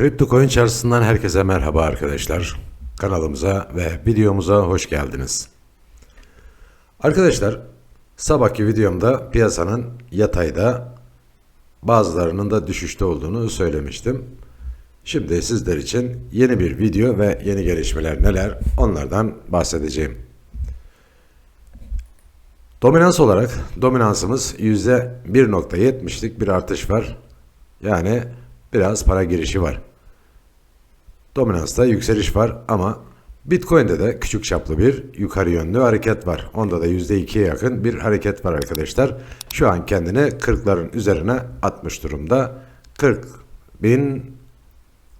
Kripto Coin çarşısından herkese merhaba arkadaşlar. Kanalımıza ve videomuza hoş geldiniz. Arkadaşlar, sabahki videomda piyasanın yatayda bazılarının da düşüşte olduğunu söylemiştim. Şimdi sizler için yeni bir video ve yeni gelişmeler neler onlardan bahsedeceğim. Dominans olarak dominansımız %1.70'lik bir artış var. Yani biraz para girişi var. Dominansta yükseliş var ama Bitcoin'de de küçük çaplı bir yukarı yönlü hareket var. Onda da %2'ye yakın bir hareket var arkadaşlar. Şu an kendini 40'ların üzerine atmış durumda. 40 bin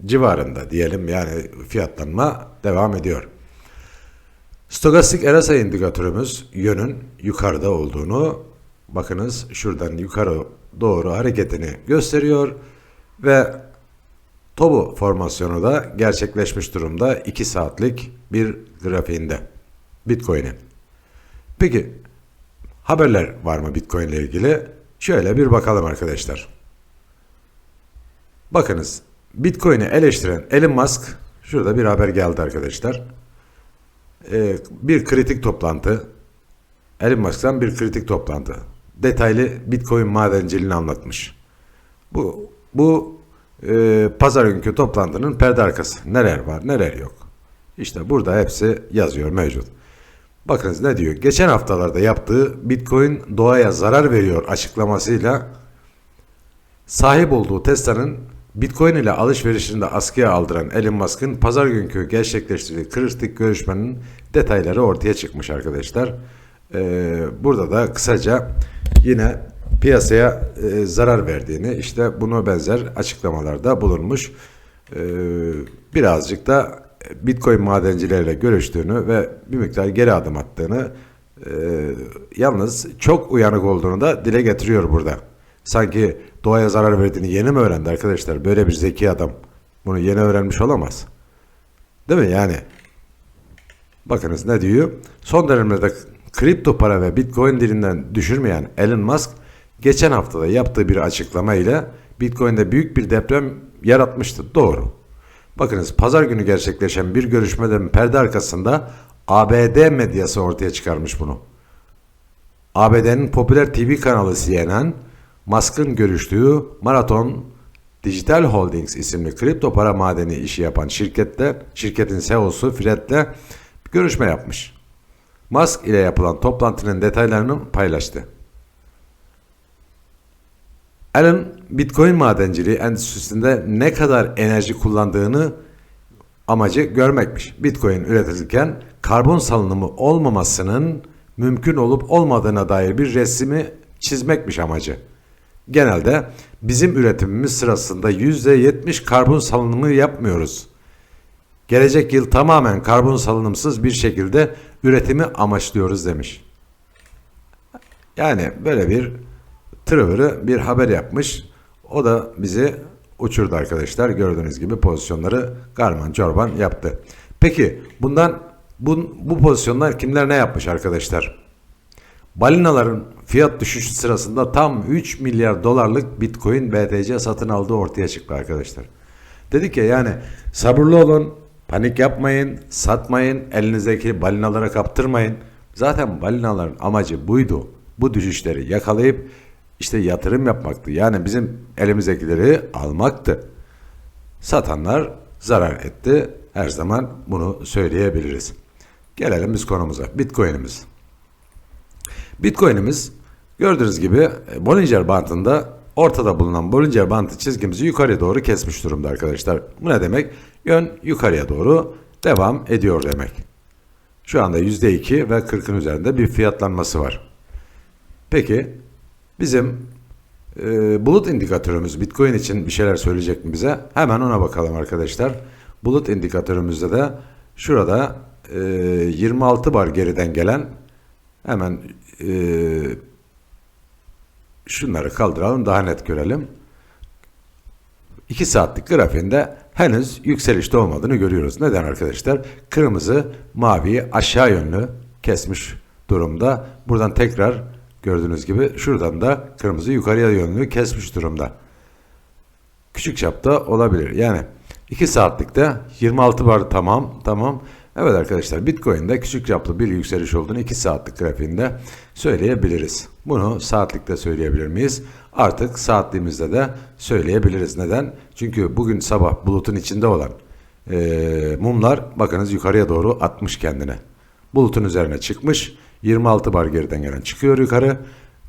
civarında diyelim yani fiyatlanma devam ediyor. Stokastik RSI indikatörümüz yönün yukarıda olduğunu bakınız şuradan yukarı doğru hareketini gösteriyor ve Tobu formasyonu da gerçekleşmiş durumda 2 saatlik bir grafiğinde Bitcoin'in. Peki haberler var mı Bitcoin ile ilgili? Şöyle bir bakalım arkadaşlar. Bakınız Bitcoin'i eleştiren Elon Musk şurada bir haber geldi arkadaşlar. Ee, bir kritik toplantı Elon Musk'tan bir kritik toplantı. Detaylı Bitcoin madenciliğini anlatmış. Bu bu e, pazar günkü toplantının perde arkası. Neler var neler yok. İşte burada hepsi yazıyor mevcut. Bakınız ne diyor. Geçen haftalarda yaptığı Bitcoin doğaya zarar veriyor açıklamasıyla sahip olduğu Tesla'nın Bitcoin ile alışverişinde askıya aldıran Elon Musk'ın pazar günkü gerçekleştirdiği kritik görüşmenin detayları ortaya çıkmış arkadaşlar. Ee, burada da kısaca yine piyasaya e, zarar verdiğini işte buna benzer açıklamalarda bulunmuş. E, birazcık da Bitcoin madencileriyle görüştüğünü ve bir miktar geri adım attığını e, yalnız çok uyanık olduğunu da dile getiriyor burada. Sanki doğaya zarar verdiğini yeni mi öğrendi arkadaşlar? Böyle bir zeki adam bunu yeni öğrenmiş olamaz. Değil mi yani? Bakınız ne diyor? Son dönemlerde kripto para ve bitcoin dilinden düşürmeyen Elon Musk geçen haftada yaptığı bir açıklama ile Bitcoin'de büyük bir deprem yaratmıştı. Doğru. Bakınız pazar günü gerçekleşen bir görüşmeden perde arkasında ABD medyası ortaya çıkarmış bunu. ABD'nin popüler TV kanalı CNN, Musk'ın görüştüğü Marathon Digital Holdings isimli kripto para madeni işi yapan şirkette, şirketin CEO'su Fred'le görüşme yapmış. Musk ile yapılan toplantının detaylarını paylaştı. Allen Bitcoin madenciliği endüstrisinde ne kadar enerji kullandığını amacı görmekmiş. Bitcoin üretilirken karbon salınımı olmamasının mümkün olup olmadığına dair bir resmi çizmekmiş amacı. Genelde bizim üretimimiz sırasında %70 karbon salınımı yapmıyoruz. Gelecek yıl tamamen karbon salınımsız bir şekilde üretimi amaçlıyoruz demiş. Yani böyle bir Trevor'ı bir haber yapmış. O da bizi uçurdu arkadaşlar. Gördüğünüz gibi pozisyonları garman çorban yaptı. Peki bundan bu, bu pozisyonlar kimler ne yapmış arkadaşlar? Balinaların fiyat düşüşü sırasında tam 3 milyar dolarlık Bitcoin BTC satın aldığı ortaya çıktı arkadaşlar. Dedik ya yani sabırlı olun, panik yapmayın, satmayın, elinizdeki balinalara kaptırmayın. Zaten balinaların amacı buydu. Bu düşüşleri yakalayıp işte yatırım yapmaktı. Yani bizim elimizdekileri almaktı. Satanlar zarar etti. Her zaman bunu söyleyebiliriz. Gelelim biz konumuza. Bitcoin'imiz. Bitcoin'imiz gördüğünüz gibi e, Bollinger Bandı'nda ortada bulunan Bollinger Bandı çizgimizi yukarıya doğru kesmiş durumda arkadaşlar. Bu ne demek? Yön yukarıya doğru devam ediyor demek. Şu anda %2 ve 40'ın üzerinde bir fiyatlanması var. Peki bizim e, bulut indikatörümüz Bitcoin için bir şeyler söyleyecek mi bize? Hemen ona bakalım arkadaşlar. Bulut indikatörümüzde de şurada e, 26 bar geriden gelen hemen e, şunları kaldıralım daha net görelim. 2 saatlik grafiğinde henüz yükselişte olmadığını görüyoruz. Neden arkadaşlar? Kırmızı maviyi aşağı yönlü kesmiş durumda. Buradan tekrar gördüğünüz gibi şuradan da kırmızı yukarıya yönlü kesmiş durumda. Küçük çapta olabilir. Yani 2 saatlikte 26 bar tamam tamam. Evet arkadaşlar Bitcoin'de küçük çaplı bir yükseliş olduğunu 2 saatlik grafiğinde söyleyebiliriz. Bunu saatlikte söyleyebilir miyiz? Artık saatliğimizde de söyleyebiliriz. Neden? Çünkü bugün sabah bulutun içinde olan eee, mumlar bakınız yukarıya doğru atmış kendine. Bulutun üzerine çıkmış. 26 bar geriden gelen çıkıyor yukarı.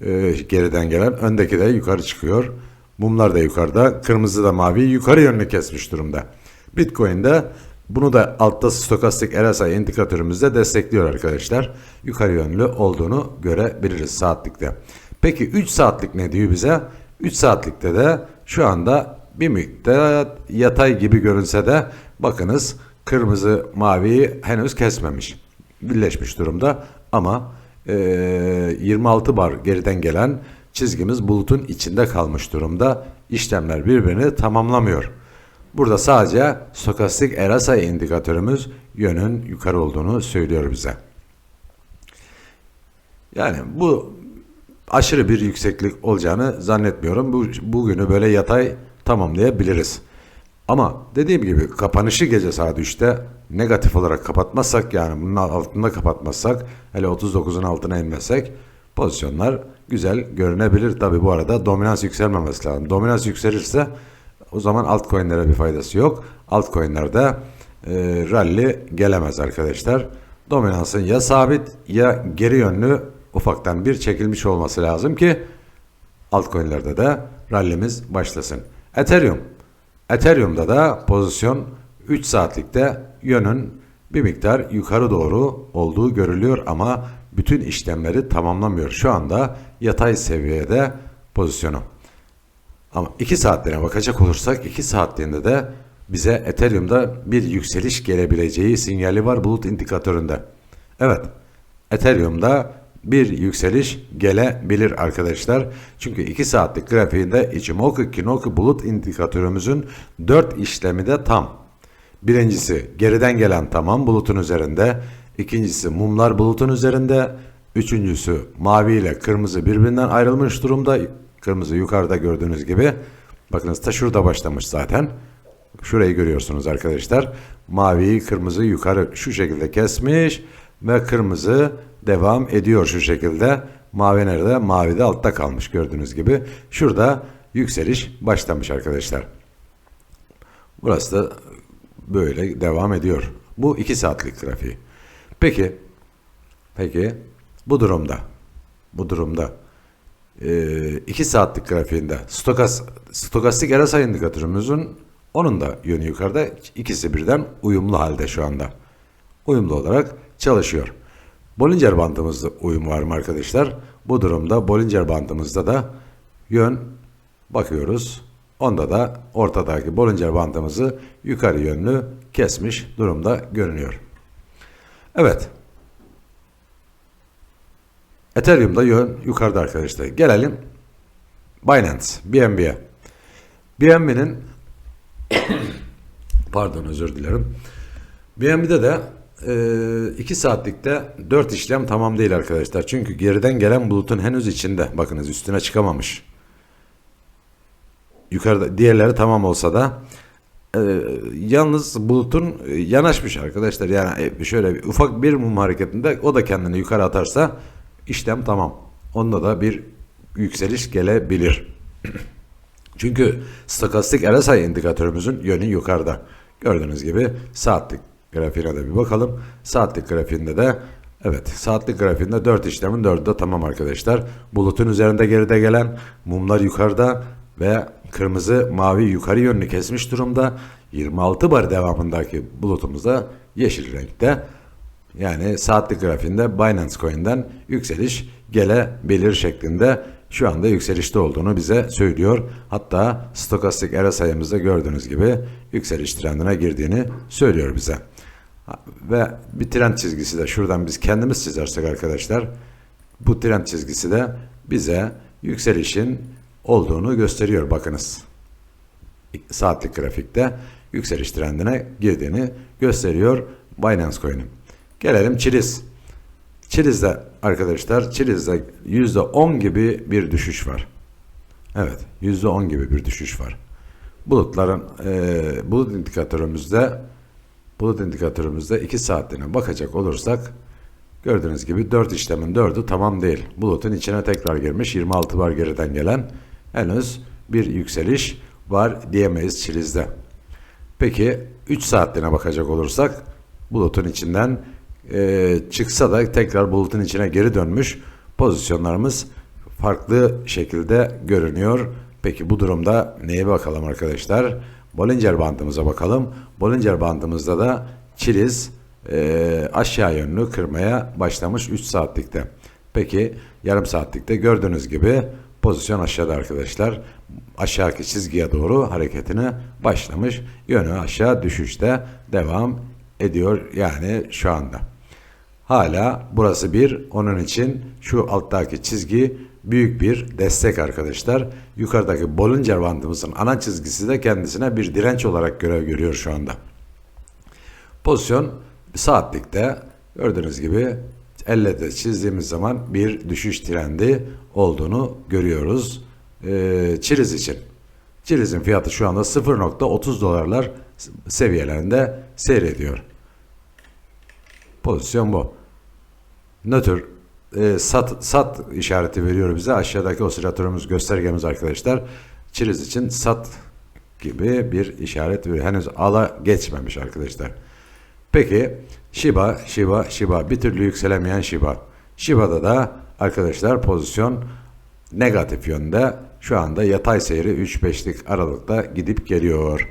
Eee, geriden gelen öndeki de yukarı çıkıyor. Mumlar da yukarıda. Kırmızı da mavi yukarı yönlü kesmiş durumda. Bitcoin'de bunu da altta stokastik RSI indikatörümüzde destekliyor arkadaşlar. Yukarı yönlü olduğunu görebiliriz saatlikte. Peki 3 saatlik ne diyor bize? 3 saatlikte de şu anda bir miktar yatay gibi görünse de bakınız kırmızı maviyi henüz kesmemiş. Birleşmiş durumda ama eee, 26 bar geriden gelen çizgimiz bulutun içinde kalmış durumda. İşlemler birbirini tamamlamıyor. Burada sadece stokastik RSI indikatörümüz yönün yukarı olduğunu söylüyor bize. Yani bu aşırı bir yükseklik olacağını zannetmiyorum. Bu bugünü böyle yatay tamamlayabiliriz. Ama dediğim gibi kapanışı gece saat 3'te negatif olarak kapatmazsak yani bunun altında kapatmazsak hele 39'un altına inmezsek pozisyonlar güzel görünebilir. Tabi bu arada dominans yükselmemesi lazım. Dominans yükselirse o zaman altcoin'lere bir faydası yok. Altcoin'lerde e, rally gelemez arkadaşlar. Dominansın ya sabit ya geri yönlü ufaktan bir çekilmiş olması lazım ki altcoin'lerde de rallimiz başlasın. Ethereum. Ethereum'da da pozisyon 3 saatlikte yönün bir miktar yukarı doğru olduğu görülüyor ama bütün işlemleri tamamlamıyor. Şu anda yatay seviyede pozisyonu. Ama 2 saatliğine bakacak olursak 2 saatliğinde de bize Ethereum'da bir yükseliş gelebileceği sinyali var bulut indikatöründe. Evet, Ethereum'da bir yükseliş gelebilir arkadaşlar. Çünkü 2 saatlik grafiğinde Ichimoku Kinoku bulut indikatörümüzün 4 işlemi de tam. Birincisi geriden gelen tamam bulutun üzerinde. İkincisi mumlar bulutun üzerinde. Üçüncüsü mavi ile kırmızı birbirinden ayrılmış durumda. Kırmızı yukarıda gördüğünüz gibi. Bakınız ta şurada başlamış zaten. Şurayı görüyorsunuz arkadaşlar. Maviyi kırmızı yukarı şu şekilde kesmiş ve kırmızı devam ediyor şu şekilde. Mavi nerede? Mavi de altta kalmış gördüğünüz gibi. Şurada yükseliş başlamış arkadaşlar. Burası da böyle devam ediyor. Bu 2 saatlik grafiği. Peki, peki bu durumda, bu durumda 2 saatlik grafiğinde stokas, stokastik RSI indikatörümüzün onun da yönü yukarıda. ikisi birden uyumlu halde şu anda. Uyumlu olarak çalışıyor. Bollinger bandımızda uyum var mı arkadaşlar? Bu durumda Bollinger bandımızda da yön bakıyoruz. Onda da ortadaki Bollinger bandımızı yukarı yönlü kesmiş durumda görünüyor. Evet. Ethereum'da yön yukarıda arkadaşlar. Gelelim Binance, BNB'ye. BNB'nin pardon özür dilerim. BNB'de de 2 saatlikte 4 işlem tamam değil arkadaşlar. Çünkü geriden gelen bulutun henüz içinde. Bakınız üstüne çıkamamış. Yukarıda diğerleri tamam olsa da e, yalnız bulutun e, yanaşmış arkadaşlar. Yani e, şöyle bir, ufak bir mum hareketinde o da kendini yukarı atarsa işlem tamam. Onda da bir yükseliş gelebilir. Çünkü stokastik RSI indikatörümüzün yönü yukarıda. Gördüğünüz gibi saatlik grafiğine de bir bakalım. Saatlik grafiğinde de evet saatlik grafiğinde 4 işlemin 4'ü de tamam arkadaşlar. Bulutun üzerinde geride gelen mumlar yukarıda ve kırmızı mavi yukarı yönlü kesmiş durumda. 26 bar devamındaki bulutumuz da yeşil renkte. Yani saatlik grafiğinde Binance Coin'den yükseliş gelebilir şeklinde şu anda yükselişte olduğunu bize söylüyor. Hatta stokastik RSI'mızda gördüğünüz gibi yükseliş trendine girdiğini söylüyor bize. Ve bir trend çizgisi de şuradan biz kendimiz çizersek arkadaşlar bu trend çizgisi de bize yükselişin olduğunu gösteriyor bakınız. Saatlik grafikte yükseliş trendine girdiğini gösteriyor Binance Coin'in. Gelelim Çiliz. Çiliz'de arkadaşlar Çiliz'de %10 gibi bir düşüş var. Evet %10 gibi bir düşüş var. bulutların e, bulut indikatörümüzde bulut indikatörümüzde 2 saatliğine bakacak olursak gördüğünüz gibi 4 işlemin 4'ü tamam değil. Bulutun içine tekrar girmiş 26 bar geriden gelen henüz bir yükseliş var diyemeyiz çilizde. Peki 3 saatliğine bakacak olursak bulutun içinden e, çıksa da tekrar bulutun içine geri dönmüş pozisyonlarımız farklı şekilde görünüyor. Peki bu durumda neye bakalım arkadaşlar? Bollinger bandımıza bakalım. Bollinger bandımızda da çiliz e, aşağı yönlü kırmaya başlamış 3 saatlikte. Peki yarım saatlikte gördüğünüz gibi pozisyon aşağıda arkadaşlar. Aşağıki çizgiye doğru hareketini başlamış. Yönü aşağı düşüşte devam ediyor yani şu anda. Hala burası bir. Onun için şu alttaki çizgi büyük bir destek arkadaşlar. Yukarıdaki Bollinger bandımızın ana çizgisi de kendisine bir direnç olarak görev görüyor şu anda. Pozisyon saatlikte gördüğünüz gibi elle de çizdiğimiz zaman bir düşüş trendi olduğunu görüyoruz. Ee, çiriz için. Çirizin fiyatı şu anda 0.30 dolarlar seviyelerinde seyrediyor. Pozisyon bu. Nötr e, sat, sat işareti veriyor bize. Aşağıdaki osilatörümüz göstergemiz arkadaşlar. Çiriz için sat gibi bir işaret veriyor. Henüz ala geçmemiş arkadaşlar. Peki Shiba, Shiba, Shiba bir türlü yükselemeyen Shiba. Shiba'da da arkadaşlar pozisyon negatif yönde. Şu anda yatay seyri 3-5'lik aralıkta gidip geliyor.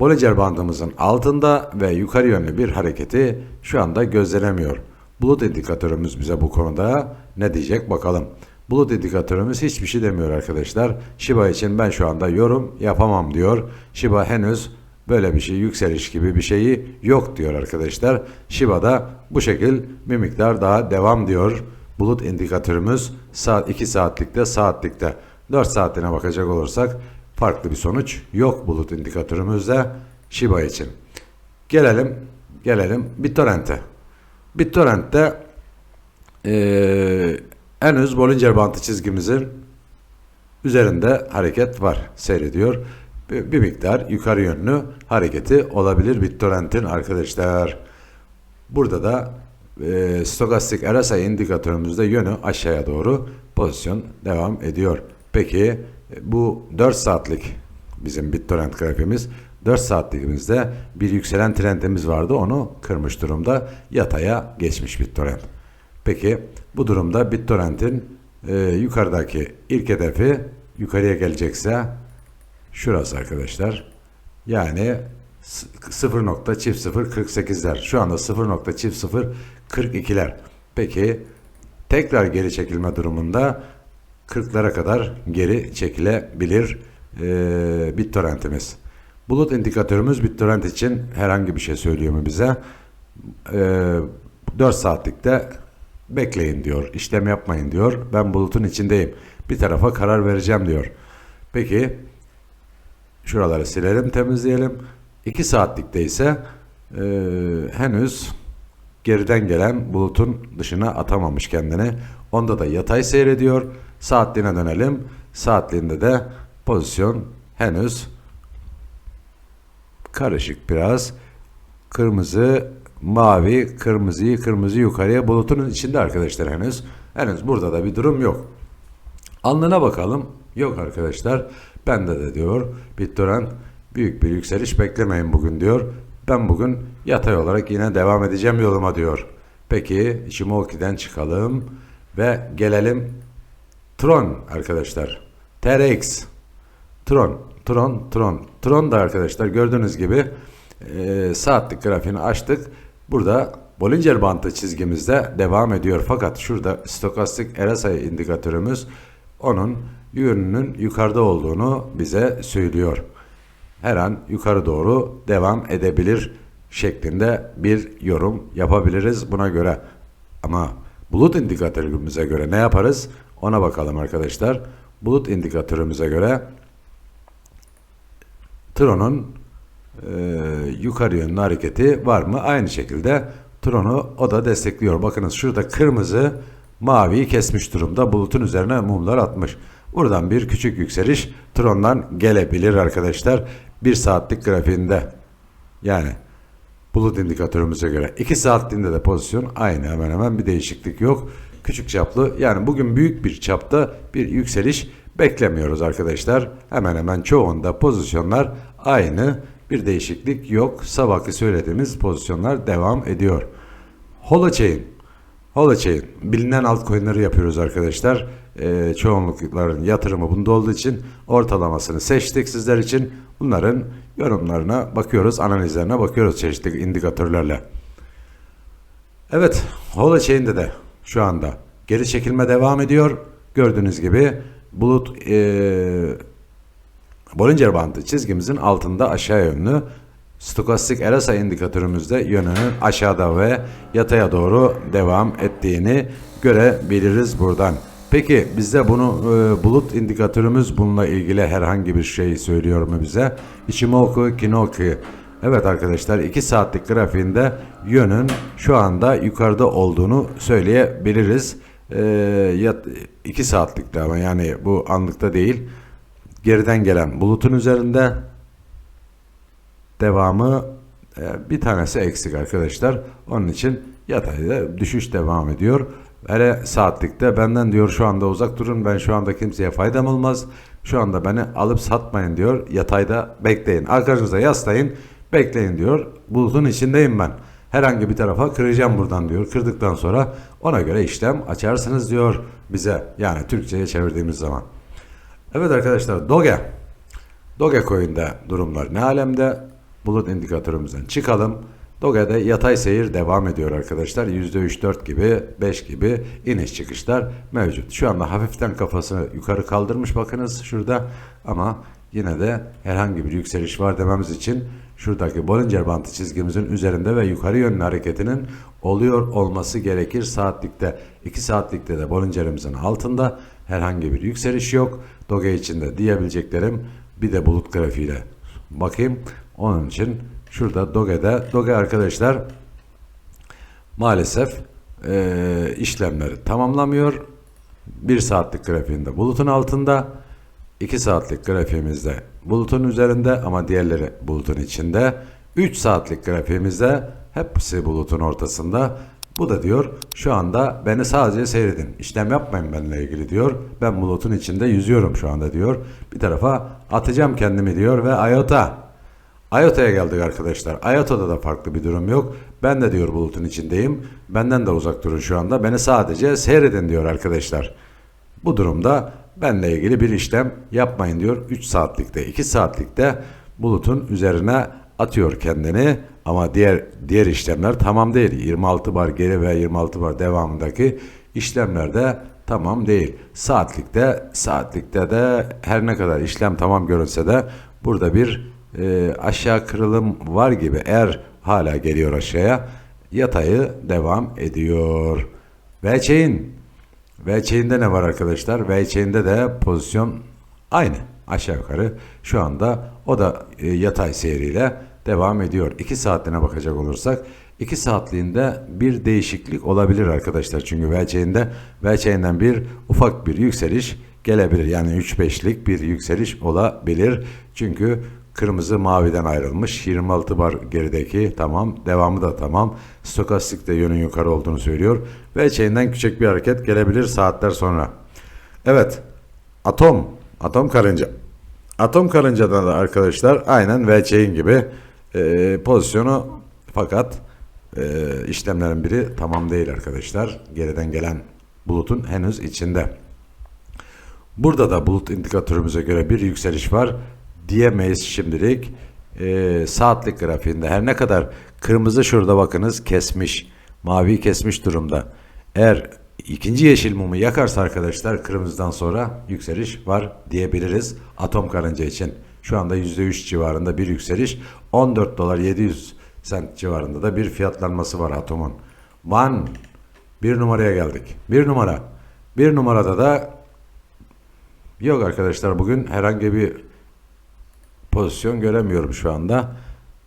Bollinger bandımızın altında ve yukarı yönlü bir hareketi şu anda gözlenemiyor. Bulut indikatörümüz bize bu konuda ne diyecek bakalım. Bulut indikatörümüz hiçbir şey demiyor arkadaşlar. Shiba için ben şu anda yorum yapamam diyor. Shiba henüz böyle bir şey yükseliş gibi bir şeyi yok diyor arkadaşlar. Shiba'da bu şekil bir miktar daha devam diyor. Bulut indikatörümüz saat 2 saatlikte saatlikte 4 saatine bakacak olursak farklı bir sonuç yok bulut indikatörümüzde Shiba için. Gelelim gelelim BitTorrent'e. BitTorrent'te ee, henüz Bollinger Bandı çizgimizin üzerinde hareket var seyrediyor. Bir, bir miktar yukarı yönlü hareketi olabilir BitTorrent'in arkadaşlar. Burada da e, stokastik RSI indikatörümüzde yönü aşağıya doğru pozisyon devam ediyor. Peki bu 4 saatlik bizim BitTorrent grafiğimiz 4 saatliğimizde bir yükselen trendimiz vardı. Onu kırmış durumda. Yataya geçmiş BitTorrent. Peki bu durumda BitTorrent'in e, yukarıdaki ilk hedefi yukarıya gelecekse şurası arkadaşlar. Yani 0.0048'ler. Şu anda 0.0042'ler. Peki tekrar geri çekilme durumunda 40'lara kadar geri çekilebilir e, BitTorrent'imiz. Bulut indikatörümüz BitTorrent için herhangi bir şey söylüyor mu bize? E, 4 saatlikte bekleyin diyor. İşlem yapmayın diyor. Ben bulutun içindeyim. Bir tarafa karar vereceğim diyor. Peki şuraları silelim temizleyelim. 2 saatlikte ise e, henüz geriden gelen bulutun dışına atamamış kendini. Onda da yatay seyrediyor. Saatliğine dönelim. Saatliğinde de pozisyon henüz karışık biraz. Kırmızı, mavi, kırmızıyı, kırmızı yukarıya bulutun içinde arkadaşlar henüz. Henüz burada da bir durum yok. Alnına bakalım. Yok arkadaşlar. Bende de diyor. BitTorrent büyük bir yükseliş beklemeyin bugün diyor. Ben bugün yatay olarak yine devam edeceğim yoluma diyor. Peki Shimoki'den çıkalım ve gelelim Tron arkadaşlar. TRX. Tron. Tron. Tron. Tron da arkadaşlar gördüğünüz gibi e, saatlik grafiğini açtık. Burada Bollinger Bandı çizgimizde devam ediyor. Fakat şurada stokastik RSI indikatörümüz onun yönünün yukarıda olduğunu bize söylüyor. Her an yukarı doğru devam edebilir şeklinde bir yorum yapabiliriz buna göre. Ama bulut indikatörümüze göre ne yaparız? Ona bakalım arkadaşlar. Bulut indikatörümüze göre Tron'un e, yukarı yönlü hareketi var mı? Aynı şekilde Tron'u o da destekliyor. Bakınız şurada kırmızı maviyi kesmiş durumda. Bulutun üzerine mumlar atmış. Buradan bir küçük yükseliş Tron'dan gelebilir arkadaşlar. 1 saatlik grafiğinde. Yani bulut indikatörümüze göre 2 saatliğinde de pozisyon aynı hemen hemen bir değişiklik yok. Küçük çaplı yani bugün büyük bir çapta bir yükseliş beklemiyoruz arkadaşlar. Hemen hemen çoğunda pozisyonlar aynı bir değişiklik yok. Sabahki söylediğimiz pozisyonlar devam ediyor. Holochain Holochain bilinen altcoin'leri yapıyoruz arkadaşlar. Ee, çoğunlukların yatırımı bunda olduğu için ortalamasını seçtik sizler için. Bunların yorumlarına bakıyoruz, analizlerine bakıyoruz çeşitli indikatörlerle. Evet, Holochain'de de şu anda geri çekilme devam ediyor. Gördüğünüz gibi bulut ee, Bollinger bandı çizgimizin altında aşağı yönlü stokastik RSI indikatörümüzde yönünün aşağıda ve yataya doğru devam ettiğini görebiliriz buradan. Peki bizde bunu e, bulut indikatörümüz bununla ilgili herhangi bir şey söylüyor mu bize? Ichimoku Kinoki. Evet arkadaşlar 2 saatlik grafiğinde yönün şu anda yukarıda olduğunu söyleyebiliriz. 2 saatlikte ama yani bu anlıkta değil geriden gelen bulutun üzerinde devamı e, bir tanesi eksik arkadaşlar. Onun için yatayda düşüş devam ediyor. Hele saatlikte benden diyor şu anda uzak durun ben şu anda kimseye faydam olmaz. Şu anda beni alıp satmayın diyor. Yatayda bekleyin. Arkanıza yaslayın bekleyin diyor. Bulutun içindeyim ben. Herhangi bir tarafa kıracağım buradan diyor. Kırdıktan sonra ona göre işlem açarsınız diyor bize. Yani Türkçe'ye çevirdiğimiz zaman. Evet arkadaşlar Doge. Doge coin'de durumlar ne alemde? Bulut indikatörümüzden çıkalım. Doge'de yatay seyir devam ediyor arkadaşlar. %3-4 gibi 5 gibi iniş çıkışlar mevcut. Şu anda hafiften kafasını yukarı kaldırmış bakınız şurada ama yine de herhangi bir yükseliş var dememiz için şuradaki Bollinger Bandı çizgimizin üzerinde ve yukarı yönlü hareketinin oluyor olması gerekir saatlikte. 2 saatlikte de Bollinger'imizin altında herhangi bir yükseliş yok. Doge içinde diyebileceklerim bir de bulut grafiğiyle bakayım. Onun için şurada Doge'de Doge arkadaşlar maalesef e, işlemleri tamamlamıyor. 1 saatlik grafiğinde bulutun altında 2 saatlik grafiğimizde bulutun üzerinde ama diğerleri bulutun içinde 3 saatlik grafiğimizde hepsi bulutun ortasında bu da diyor şu anda beni sadece seyredin. İşlem yapmayın benimle ilgili diyor. Ben bulutun içinde yüzüyorum şu anda diyor. Bir tarafa atacağım kendimi diyor ve IOTA. IOTA'ya geldik arkadaşlar. IOTA'da da farklı bir durum yok. Ben de diyor bulutun içindeyim. Benden de uzak durun şu anda. Beni sadece seyredin diyor arkadaşlar. Bu durumda benle ilgili bir işlem yapmayın diyor. 3 saatlikte 2 saatlikte bulutun üzerine atıyor kendini ama diğer diğer işlemler tamam değil. 26 bar geri ve 26 bar devamındaki işlemlerde tamam değil. Saatlikte saatlikte de her ne kadar işlem tamam görünse de burada bir e, aşağı kırılım var gibi eğer hala geliyor aşağıya yatayı devam ediyor. Ve chain V chain'de ne var arkadaşlar? V chain'de de pozisyon aynı aşağı yukarı şu anda o da e, yatay seyriyle devam ediyor. 2 saatliğine bakacak olursak 2 saatliğinde bir değişiklik olabilir arkadaşlar. Çünkü VC'inde VC'den bir ufak bir yükseliş gelebilir. Yani 3-5'lik bir yükseliş olabilir. Çünkü kırmızı maviden ayrılmış. 26 bar gerideki tamam. Devamı da tamam. Stokastik de yönün yukarı olduğunu söylüyor. VC'den küçük bir hareket gelebilir saatler sonra. Evet. Atom. Atom karınca. Atom karıncada da arkadaşlar aynen VC'in gibi e, pozisyonu fakat e, işlemlerin biri tamam değil arkadaşlar. Geriden gelen bulutun henüz içinde. Burada da bulut indikatörümüze göre bir yükseliş var diyemeyiz şimdilik. E, saatlik grafiğinde her ne kadar kırmızı şurada bakınız kesmiş, mavi kesmiş durumda. Eğer ikinci yeşil mumu yakarsa arkadaşlar kırmızıdan sonra yükseliş var diyebiliriz atom karınca için. Şu anda %3 civarında bir yükseliş. 14 dolar 700 sent civarında da bir fiyatlanması var atomun. Van bir numaraya geldik. Bir numara. Bir numarada da yok arkadaşlar bugün herhangi bir pozisyon göremiyorum şu anda.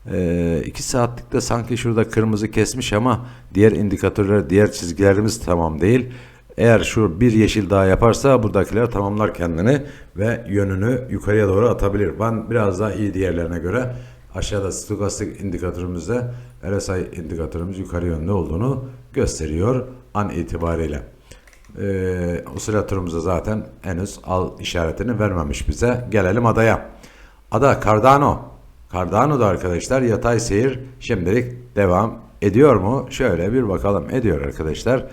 2 ee, saatlikte sanki şurada kırmızı kesmiş ama diğer indikatörler, diğer çizgilerimiz tamam değil. Eğer şu bir yeşil daha yaparsa buradakiler tamamlar kendini ve yönünü yukarıya doğru atabilir. Ben biraz daha iyi diğerlerine göre aşağıda stokastik indikatörümüzde RSI indikatörümüz yukarı yönlü olduğunu gösteriyor an itibariyle. Ee, osilatörümüzde zaten henüz al işaretini vermemiş bize. Gelelim adaya. Ada Cardano. Cardano da arkadaşlar yatay seyir şimdilik devam ediyor mu? Şöyle bir bakalım. Ediyor arkadaşlar.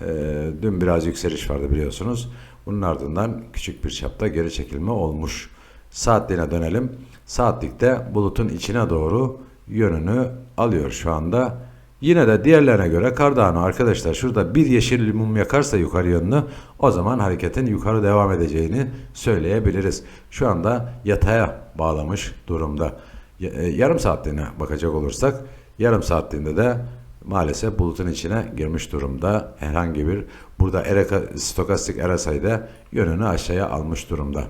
Ee, dün biraz yükseliş vardı biliyorsunuz. Bunun ardından küçük bir çapta geri çekilme olmuş. Saatliğine dönelim. Saatlikte bulutun içine doğru yönünü alıyor şu anda. Yine de diğerlerine göre Cardano arkadaşlar şurada bir yeşil mum yakarsa yukarı yönlü o zaman hareketin yukarı devam edeceğini söyleyebiliriz. Şu anda yataya bağlamış durumda. E, Yarım saatliğine bakacak olursak yarım saatliğinde de maalesef bulutun içine girmiş durumda. Herhangi bir burada ereka, stokastik RSI'de yönünü aşağıya almış durumda.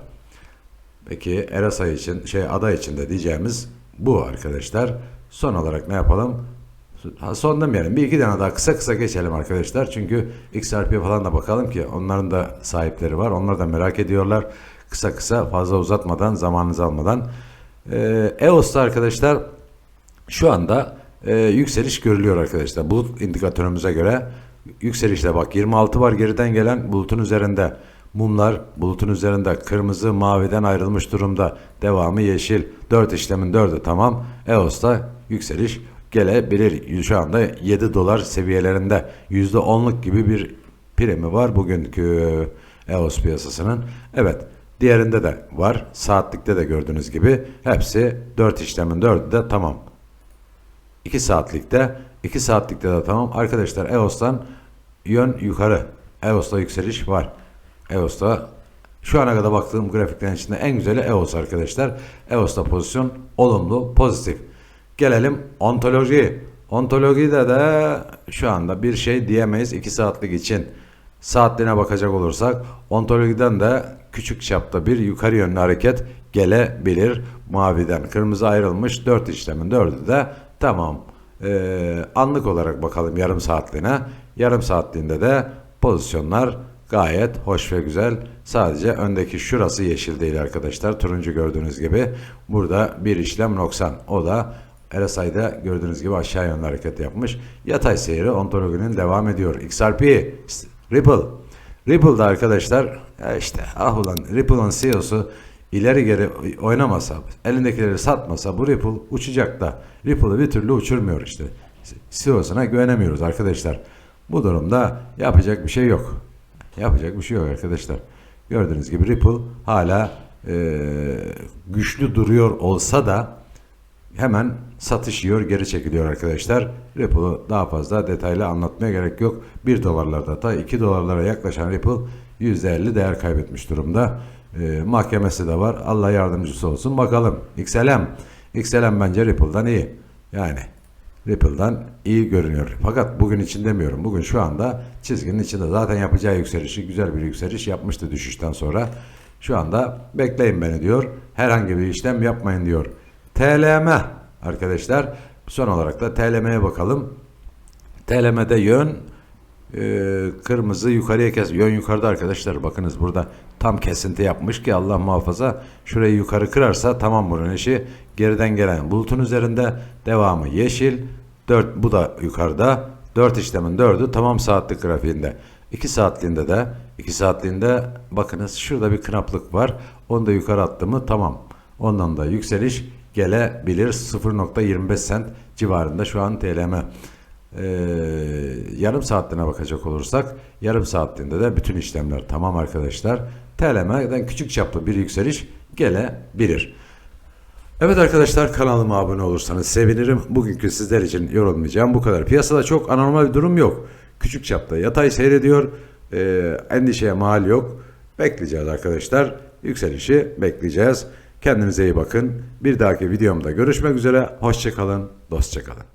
Peki RSI için şey ada için de diyeceğimiz bu arkadaşlar. Son olarak ne yapalım? Ha, son demeyelim. Bir iki tane daha kısa kısa geçelim arkadaşlar. Çünkü XRP falan da bakalım ki onların da sahipleri var. Onlar da merak ediyorlar. Kısa kısa fazla uzatmadan zamanınızı almadan. Ee, EOS'ta arkadaşlar şu anda e, yükseliş görülüyor arkadaşlar. Bulut indikatörümüze göre yükselişte bak 26 var geriden gelen bulutun üzerinde. Mumlar bulutun üzerinde kırmızı maviden ayrılmış durumda. Devamı yeşil. 4 işlemin 4'ü tamam. EOS'ta yükseliş gelebilir. Şu anda 7 dolar seviyelerinde %10'luk gibi bir primi var bugünkü EOS piyasasının. Evet diğerinde de var. Saatlikte de gördüğünüz gibi hepsi 4 işlemin 4'ü de tamam. 2 saatlikte 2 saatlikte de tamam. Arkadaşlar EOS'tan yön yukarı. EOS'ta yükseliş var. EOS'ta şu ana kadar baktığım grafiklerin içinde en güzeli EOS arkadaşlar. EOS'ta pozisyon olumlu, pozitif. Gelelim ontoloji. Ontolojide de şu anda bir şey diyemeyiz 2 saatlik için. Saatliğine bakacak olursak ontolojiden de küçük çapta bir yukarı yönlü hareket gelebilir. Maviden kırmızı ayrılmış 4 işlemin 4'ü de tamam. Ee, anlık olarak bakalım yarım saatliğine. Yarım saatliğinde de pozisyonlar gayet hoş ve güzel. Sadece öndeki şurası yeşil değil arkadaşlar. Turuncu gördüğünüz gibi. Burada bir işlem noksan. O da RSI'de gördüğünüz gibi aşağı yönlü hareket yapmış. Yatay seyri ontolojinin devam ediyor. XRP, Ripple. Ripple'da arkadaşlar ya işte ah ulan Ripple'ın CEO'su ileri geri oynamasa, elindekileri satmasa bu Ripple uçacak da Ripple'ı bir türlü uçurmuyor işte. CEO'suna güvenemiyoruz arkadaşlar. Bu durumda yapacak bir şey yok. Yapacak bir şey yok arkadaşlar. Gördüğünüz gibi Ripple hala eee, güçlü duruyor olsa da hemen satış yiyor, geri çekiliyor arkadaşlar. Ripple'ı daha fazla detaylı anlatmaya gerek yok. 1 dolarlarda da 2 dolarlara yaklaşan Ripple %50 değer kaybetmiş durumda. Ee, mahkemesi de var. Allah yardımcısı olsun. Bakalım. XLM. XLM bence Ripple'dan iyi. Yani Ripple'dan iyi görünüyor. Fakat bugün için demiyorum. Bugün şu anda çizginin içinde zaten yapacağı yükselişi güzel bir yükseliş yapmıştı düşüşten sonra. Şu anda bekleyin beni diyor. Herhangi bir işlem yapmayın diyor. TLM arkadaşlar. Son olarak da TLM'ye bakalım. TLM'de yön e, kırmızı yukarıya kes. Yön yukarıda arkadaşlar. Bakınız burada tam kesinti yapmış ki Allah muhafaza şurayı yukarı kırarsa tamam bunun işi. Geriden gelen bulutun üzerinde devamı yeşil. 4 bu da yukarıda. 4 işlemin 4'ü tamam saatlik grafiğinde. 2 saatliğinde de 2 saatliğinde bakınız şurada bir knaplık var. Onu da yukarı attı mı tamam. Ondan da yükseliş gelebilir 0.25 sent civarında şu an TLM. Ee, yarım saatliğine bakacak olursak yarım saatliğinde de bütün işlemler tamam arkadaşlar. TLM'den küçük çaplı bir yükseliş gelebilir. Evet arkadaşlar kanalıma abone olursanız sevinirim. Bugünkü sizler için yorumlayacağım bu kadar. Piyasada çok anormal bir durum yok. Küçük çapta yatay seyrediyor. Ee, endişeye mal yok. Bekleyeceğiz arkadaşlar. Yükselişi bekleyeceğiz. Kendinize iyi bakın. Bir dahaki videomda görüşmek üzere. Hoşçakalın, dostçakalın.